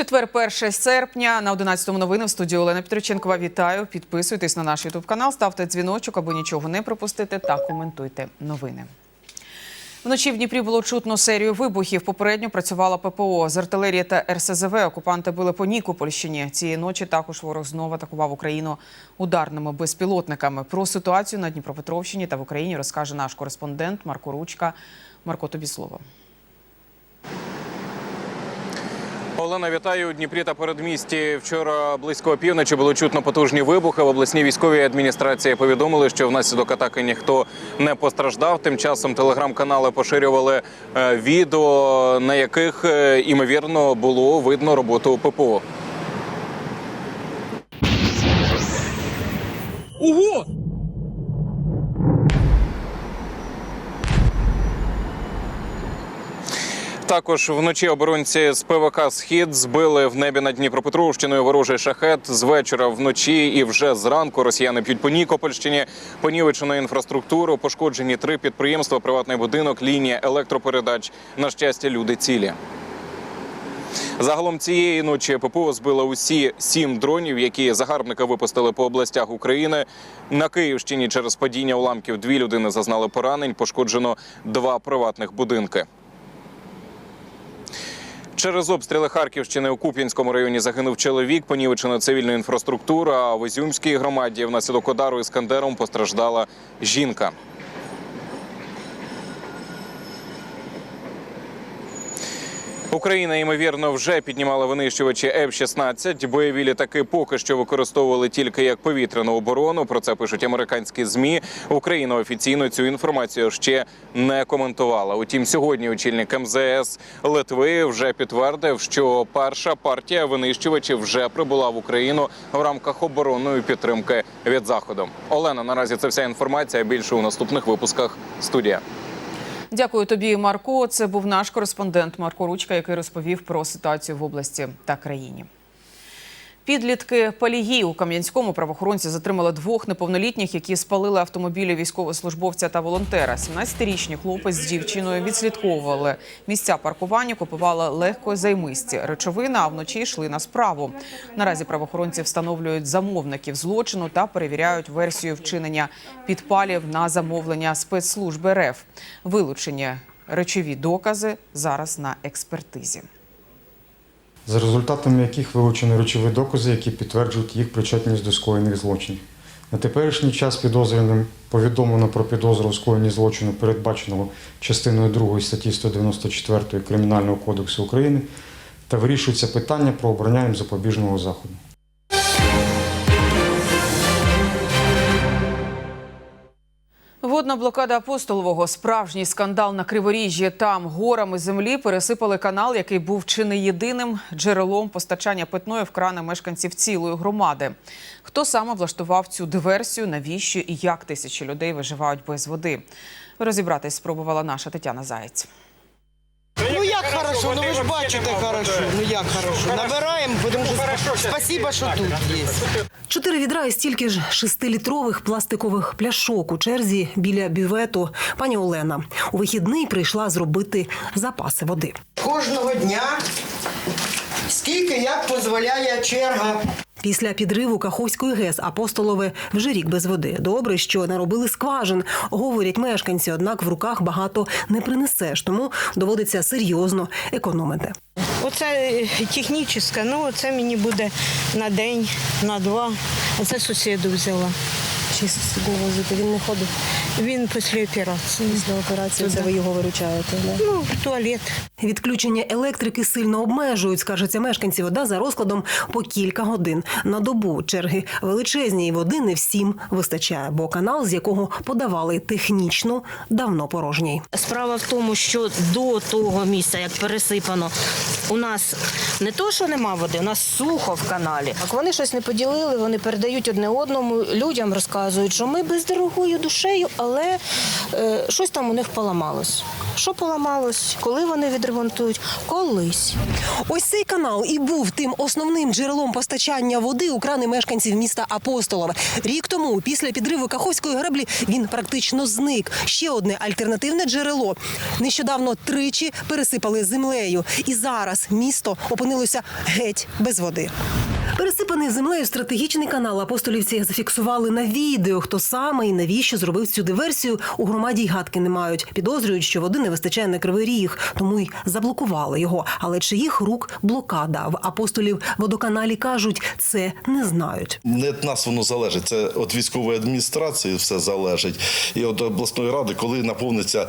Четвер, 1 серпня на 11-му новини в студії Олена Петриченкова. Вітаю. Підписуйтесь на наш ютуб канал, ставте дзвіночок, аби нічого не пропустити, та коментуйте новини. Вночі в Дніпрі було чутно серію вибухів. Попередньо працювала ППО з артилерії та РСЗВ. Окупанти били по Нікопольщині. Цієї ночі також ворог знову атакував Україну ударними безпілотниками. Про ситуацію на Дніпропетровщині та в Україні розкаже наш кореспондент Марко Ручка. Марко, тобі слово. Олена, вітаю у Дніпрі та передмісті. Вчора близько опівночі було чутно потужні вибухи. В обласній військовій адміністрації повідомили, що внаслідок атаки ніхто не постраждав. Тим часом телеграм-канали поширювали е, відео, на яких е, імовірно було видно роботу ППО. Ого! Також вночі оборонці з ПВК Схід збили в небі над Дніпропетровщиною ворожий шахет. З вечора вночі і вже зранку росіяни б'ють по Нікопольщині. Понівечено інфраструктуру, пошкоджені три підприємства, приватний будинок, лінія електропередач. На щастя, люди цілі. Загалом цієї ночі ППО збила усі сім дронів, які загарбники випустили по областях України. На Київщині через падіння уламків дві людини зазнали поранень. Пошкоджено два приватних будинки. Через обстріли Харківщини у Куп'янському районі загинув чоловік, понівечено цивільну інфраструктуру. А в Ізюмській громаді внаслідок удару іскандером постраждала жінка. Україна ймовірно вже піднімала винищувачі F-16. Бойові літаки поки що використовували тільки як повітряну оборону. Про це пишуть американські змі. Україна офіційно цю інформацію ще не коментувала. Утім, сьогодні очільник МЗС Литви вже підтвердив, що перша партія винищувачів вже прибула в Україну в рамках оборонної підтримки від заходу. Олена, наразі це вся інформація. Більше у наступних випусках студія. Дякую тобі, Марко. Це був наш кореспондент Марко Ручка, який розповів про ситуацію в області та країні. Підлітки Палії у Кам'янському правоохоронці затримали двох неповнолітніх, які спалили автомобілі військовослужбовця та волонтера. 17-річний хлопець з дівчиною відслідковували місця паркування, купували легко займисті речовини, а вночі йшли на справу. Наразі правоохоронці встановлюють замовників злочину та перевіряють версію вчинення підпалів на замовлення спецслужби РФ. Вилучені речові докази зараз на експертизі. За результатами яких вилучені речові докази, які підтверджують їх причетність до скоєних злочинів. На теперішній час підозрюваним повідомлено про підозру у скоєнні злочину, передбаченого частиною 2 статті 194 Кримінального кодексу України, та вирішується питання про обрання їм запобіжного заходу. Водна блокада апостолового справжній скандал на криворіжжі. Там горами землі пересипали канал, який був чи не єдиним джерелом постачання питної в крани мешканців цілої громади. Хто саме влаштував цю диверсію, навіщо і як тисячі людей виживають без води? Розібратись спробувала наша Тетяна Заєць. Ну як хорошо, ну ви ж бачите хорошо. Ну як хорошо. Набираємо, тому що спасибо, що тут є. Чотири відра і стільки ж шестилітрових пластикових пляшок у черзі біля бювету. Пані Олена у вихідний прийшла зробити запаси води. Кожного дня, скільки як дозволяє черга. Після підриву Каховської ГЕС апостолове вже рік без води. Добре, що наробили скважин, говорять мешканці. Однак в руках багато не принесеш, тому доводиться серйозно економити. Оце е, технічне, ну це мені буде на день, на два. А це сусіду взяла. Чи з собою возити? Він не ходить Він після операції. після операції, це ви його виручаєте. Да? Ну, в туалет. Відключення електрики сильно обмежують, скаржаться мешканці. Вода за розкладом по кілька годин на добу. Черги величезні і води не всім вистачає, бо канал, з якого подавали технічно, давно порожній. Справа в тому, що до того місця, як пересипано, у нас не то, що нема води, у нас сухо в каналі. Так вони щось не поділили, вони передають одне одному, людям розказують, що ми бездорогою душею, але е, щось там у них поламалось. Що поламалось? Коли вони відремонтують? Колись. Ось цей канал і був тим основним джерелом постачання води у крани мешканців міста Апостолове. Рік тому, після підриву Каховської греблі, він практично зник. Ще одне альтернативне джерело. Нещодавно тричі пересипали землею, і зараз місто опинилося геть без води. Пересипаний землею стратегічний канал апостолівці зафіксували на відео. Хто саме і навіщо зробив цю диверсію, у громаді й гадки не мають. Підозрюють, що води не вистачає на кривий ріг, тому й заблокували його. Але чиїх рук блокада в апостолів водоканалі кажуть, це не знають. Не від нас воно залежить. Це від військової адміністрації все залежить. І від обласної ради, коли наповниться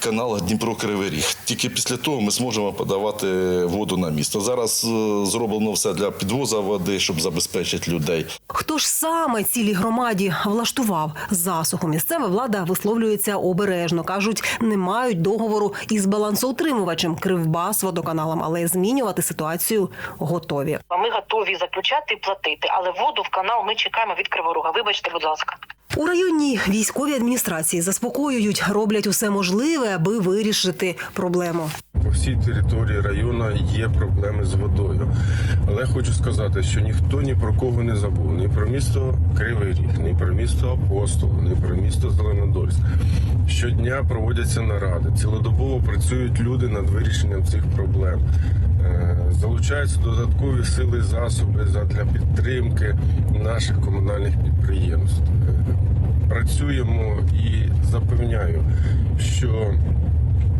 канал Дніпро Кривий Ріг. Тільки після того ми зможемо подавати воду на місто. Зараз е, зроблено все для підвозу води, щоб забезпечити людей. Хто ж саме цілій громаді влаштував засуху? Місцева влада висловлюється обережно. кажуть, не мають договору із балансоутримувачем Кривбас водоканалом, але змінювати ситуацію готові. Ми готові заключати і платити, але воду в канал ми чекаємо від Криворога. Вибачте, будь ласка. У районній військовій адміністрації заспокоюють, роблять усе можливе, аби вирішити проблему. По всій території району є проблеми з водою. Але хочу сказати, що ніхто ні про кого не забув. Ні про місто Кривий Ріг, ні про місто Апостол, ні про місто Зеленодольськ. Щодня проводяться наради. Цілодобово працюють люди над вирішенням цих проблем. Е, Залучаються додаткові сили і засоби для підтримки наших комунальних підприємств. Е, Працюємо і запевняю, що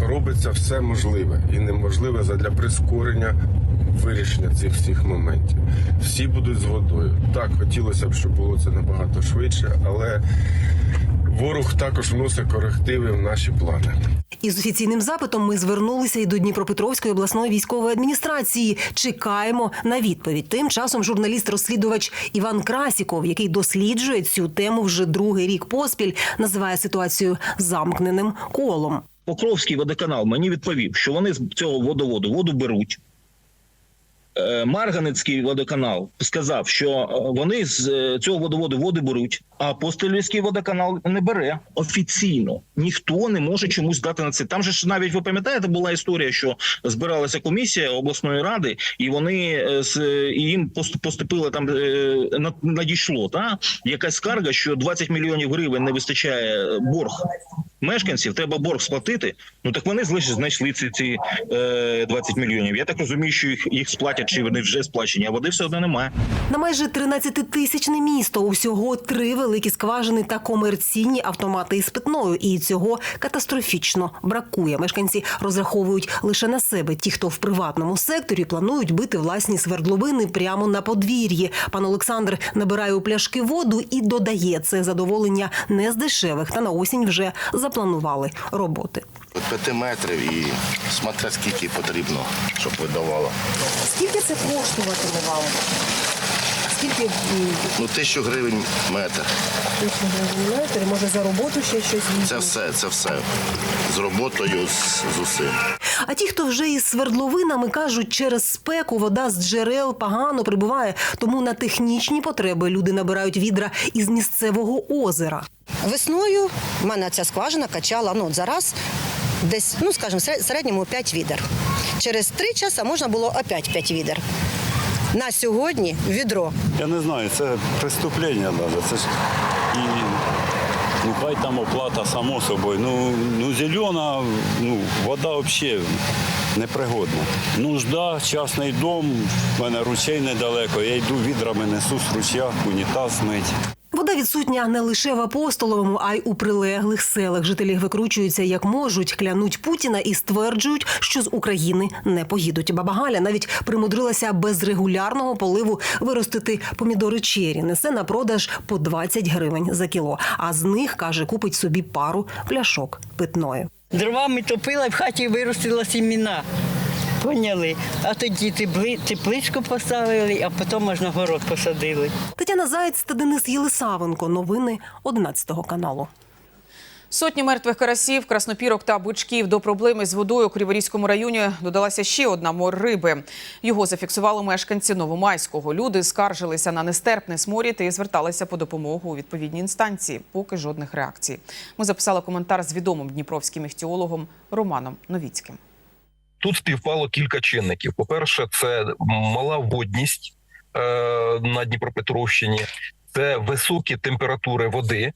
робиться все можливе і неможливе задля прискорення вирішення цих всіх моментів. Всі будуть з водою. Так, хотілося б, щоб було це набагато швидше, але ворог також вносить корективи в наші плани. Із офіційним запитом ми звернулися і до Дніпропетровської обласної військової адміністрації. Чекаємо на відповідь. Тим часом журналіст-розслідувач Іван Красіков, який досліджує цю тему вже другий рік поспіль, називає ситуацію замкненим колом. Покровський водоканал мені відповів, що вони з цього водоводу воду беруть. Е, Марганецький водоканал сказав, що е, вони з е, цього водоводу води беруть, а Апостолівський водоканал не бере офіційно. Ніхто не може чомусь дати на це. Там же ж навіть ви пам'ятаєте, була історія, що збиралася комісія обласної ради, і вони з їм пост- поступило там на- надійшло та якась скарга, що 20 мільйонів гривень не вистачає борг мешканців, треба борг сплатити. Ну так вони знайшли ці, ці е, 20 мільйонів. Я так розумію, що їх, їх сплатять, чи вони вже сплачені, а води все одно немає. На майже 13-тисячне місто усього три великі скважини та комерційні автомати із питною. І цього катастрофічно бракує. Мешканці розраховують лише на себе. Ті, хто в приватному секторі планують бити власні свердловини прямо на подвір'ї. Пан Олександр набирає у пляшки воду і додає це задоволення не з дешевих. Та на осінь вже запланували роботи. П'яти метрів і смотря скільки потрібно, щоб видавало. Скільки це коштуватиме вам? Скільки Ну, тисячу гривень метр. тисячу гривень метр? Може за роботу ще щось Це все, це все. З роботою, з, з усім. А ті, хто вже із свердловинами кажуть, через спеку вода з джерел погано прибуває, тому на технічні потреби люди набирають відра із місцевого озера. Весною в мене ця скважина качала ну, зараз десь, ну скажімо, в середньому 5 відер. Через 3 часа можна було опять 5 відер. На сьогодні відро Я не знаю, це преступлення навіть. Це ж і ну хай там оплата само собою. Ну, ну зелена, ну, вода взагалі непригодна. Нужда, частний дом, в мене ручей недалеко. Я йду відрами, несу з ручя, унітаз мить. Вода відсутня не лише в Апостоловому, а й у прилеглих селах. Жителі викручуються як можуть, клянуть Путіна і стверджують, що з України не поїдуть. Баба Галя навіть примудрилася без регулярного поливу виростити помідори чері. Несе на продаж по 20 гривень за кіло. А з них каже, купить собі пару пляшок питної. Дровами топила в хаті виростила сіміна. Поняли? А тоді тепли- тепличку поставили, а потім аж на город посадили. Тетяна Заєць та Денис Єлисавенко. Новини 11 каналу. Сотні мертвих карасів, краснопірок та бичків до проблеми з водою у Криворізькому районі додалася ще одна мор риби. Його зафіксували мешканці Новомайського. Люди скаржилися на нестерпний сморід і зверталися по допомогу у відповідні інстанції. Поки жодних реакцій. Ми записали коментар з відомим дніпровським іхтіологом Романом Новіцьким. Тут співпало кілька чинників. По-перше, це мала водність е, на Дніпропетровщині, це високі температури води,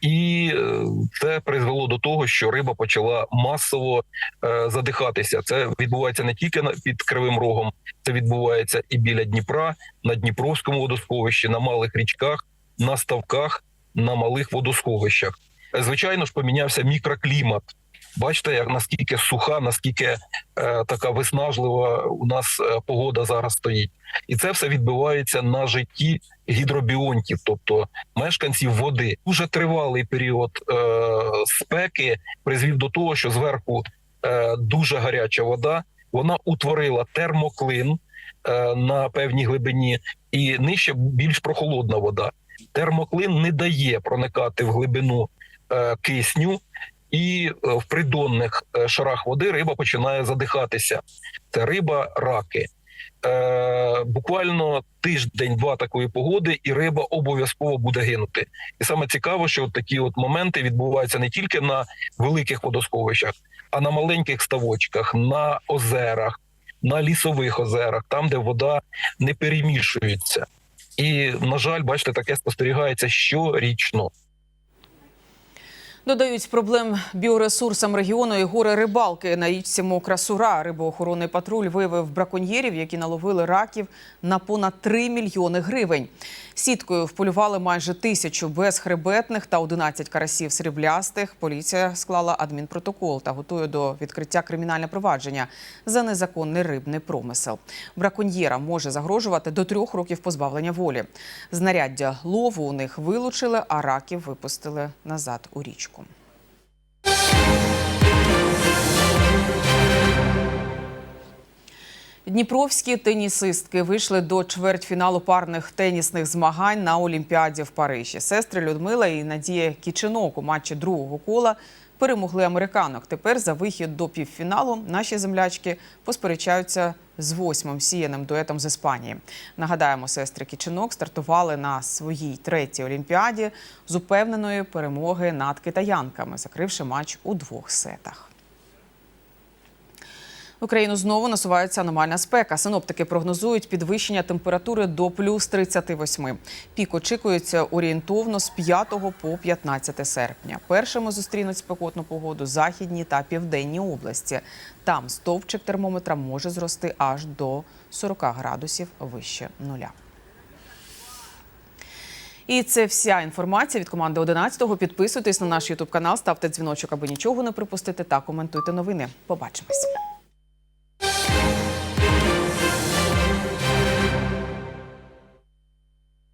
і е, це призвело до того, що риба почала масово е, задихатися. Це відбувається не тільки під Кривим Рогом, це відбувається і біля Дніпра, на Дніпровському водосховищі, на малих річках, на ставках, на малих водосховищах. Е, Звичайно ж, помінявся мікроклімат. Бачите, як наскільки суха, наскільки е, така виснажлива у нас е, погода зараз стоїть, і це все відбувається на житті гідробіонтів, тобто мешканців води. Дуже тривалий період е, спеки призвів до того, що зверху е, дуже гаряча вода, вона утворила термоклин е, на певній глибині, і нижче більш прохолодна вода. Термоклин не дає проникати в глибину е, кисню і е, в придонних е, шарах води риба починає задихатися. Це риба раки. Е, буквально тиждень-два такої погоди, і риба обов'язково буде гинути. І саме цікаво, що от такі от моменти відбуваються не тільки на великих водосховищах, а на маленьких ставочках, на озерах, на лісових озерах, там, де вода не перемішується. І, на жаль, бачите, таке спостерігається щорічно. Додають проблем біоресурсам регіону і горе рибалки на річці Мокра. Рибоохоронний патруль виявив браконьєрів, які наловили раків на понад 3 мільйони гривень. Сіткою вполювали майже тисячу безхребетних та 11 карасів сріблястих. Поліція склала адмінпротокол та готує до відкриття кримінальне провадження за незаконний рибний промисел. Браконьєрам може загрожувати до трьох років позбавлення волі. Знаряддя лову у них вилучили, а раків випустили назад у річку. Дніпровські тенісистки вийшли до чвертьфіналу парних тенісних змагань на Олімпіаді в Парижі. Сестри Людмила і Надія Кіченок у матчі другого кола перемогли американок. Тепер за вихід до півфіналу наші землячки посперечаються з восьмим сіяним дуетом з Іспанії. Нагадаємо, сестри Кіченок стартували на своїй третій олімпіаді з упевненої перемоги над китаянками, закривши матч у двох сетах. Україну знову насувається аномальна спека. Синоптики прогнозують підвищення температури до плюс 38. Пік очікується орієнтовно з 5 по 15 серпня. Першими зустрінуть спекотну погоду західні та південні області. Там стовпчик термометра може зрости аж до 40 градусів вище нуля. І це вся інформація від команди 11-го. Підписуйтесь на наш ютуб канал, ставте дзвіночок, аби нічого не пропустити, та коментуйте новини. Побачимось.